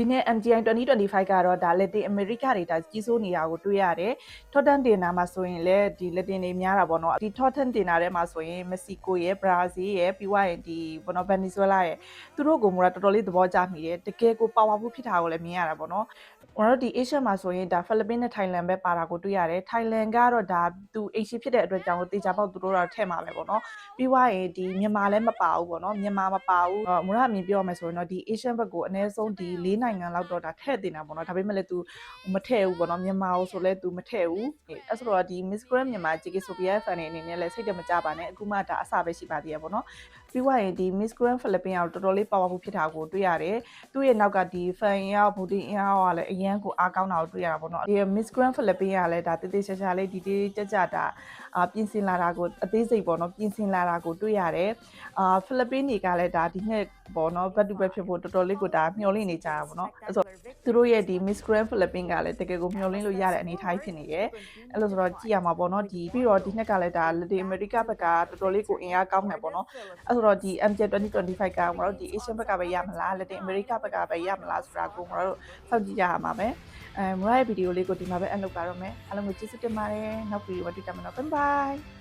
ဒီနေ့ MGI 2025ကတော့ဒါလက်တင်အမေရိကတွေဒါကြီးစိုးနေတာကိုတွေ့ရတယ်။ Tottenham တင်နာမှာဆိုရင်လည်းဒီလက်တင်တွေများတာပေါ့နော်။ဒီ Tottenham တင်နာထဲမှာဆိုရင်မက္ကဆီကိုရဲ့ဘရာဇီးရဲ့ပြီးွားရင်ဒီဘောနော်ဗန်နီဇွဲလားရဲ့သူတို့ကိုမူတာတော်တော်လေးသဘောကျမိတယ်။တကယ်ကိုပါဝါဖူးဖြစ်တာကိုလည်းမြင်ရတာပေါ့နော်။ကျွန်တော်တို့ဒီ Asia မှာဆိုရင်ဒါဖိလစ်ပင်းနဲ့ထိုင်လန်ပဲပါတာကိုတွေ့ရတယ်။ထိုင်လန်ကတော့ဒါသူ Asia ဖြစ်တဲ့အတွက်ကြောင့်တေချာပေါက်သူတို့တော့ထဲ့မှာပဲပေါ့နော်။ပြီးွားရင်ဒီမြန်မာလည်းမပါဘူးပေါ့နော်။မြန်မာမပါဘူး။မူရအမြင်ပြောရမယ်ဆိုရင်တော့ဒီ Asian ဘက်ကိုအနည်းဆုံးဒီ၄နိုင်ငံလောက်တော့ဒါထည့်တင်တာပေါ့နော်ဒါပေမဲ့လည်း तू မထည့်ဘူးပေါ့နော်မြန်မာကိုဆိုလဲ तू မထည့်ဘူးအဲ့ဆိုတော့ဒီ Miss Grand မြန်မာ JK Sophia fan တွေအနေနဲ့လည်းစိတ်တမကြပါနဲ့အခုမှဒါအစပဲရှိပါသေးရပေါ့နော်ပြီးွားရင်ဒီ Miss Grand Philippines ကတော်တော်လေး powerful ဖြစ်တာကိုတွေ့ရတယ်သူ့ရဲ့နောက်ကဒီ fan ရောက်ဘူတီအင်အားကလည်းအရန်ကိုအားကောင်းတာကိုတွေ့ရတာပေါ့နော်ဒီ Miss Grand Philippines ကလည်းဒါတေးသေးချာချာလေးဒီတေးကြကြတာအာပြင်ဆင်လာတာကိုအသေးစိတ်ပေါ့နော်ပြင်ဆင်လာတာကိုတွေ့ရတယ်အာဖိလစ်ပင်းတွေကလည်းဒါဒီနှစ်ပေါ့နော်ဘတ်တူပဲဖြစ်ဖို့တော်တော်လေးကိုဒါမျှော်လင့်နေကြတာပေါ့နော်အဲ့ဆိုသူတို့ရဲ့ဒီ Miss Grand Philippines ကလည်းတကယ်ကိုမျှော်လင့်လို့ရတဲ့အနေအထားဖြစ်နေတယ်အဲ့လိုဆိုတော့ကြည့်ရမှာပေါ့နော်ဒီပြီးတော့ဒီနှစ်ကလည်းဒါလက်တင်အမေရိကဘက်ကတော်တော်လေးကိုအင်အားကောင်းတယ်ပေါ့နော်အဲ့ဆိုတော့ဒီ MJ 2025ကကျွန်တော်တို့ဒီ Asian ဘက်ကပဲရမလားလက်တင်အမေရိကဘက်ကပဲရမလားဆိုတာကိုကျွန်တော်တို့စောင့်ကြည့်ကြရမှာပဲအဲမရရဲ့ဗီဒီယိုလေးကိုဒီမှာပဲအလုပ်ပါတော့မယ်အားလုံးကိုကျေးဇူးတင်ပါတယ်နောက်ဗီဒီယိုမှာတွေ့ကြမယ်နော် bye bye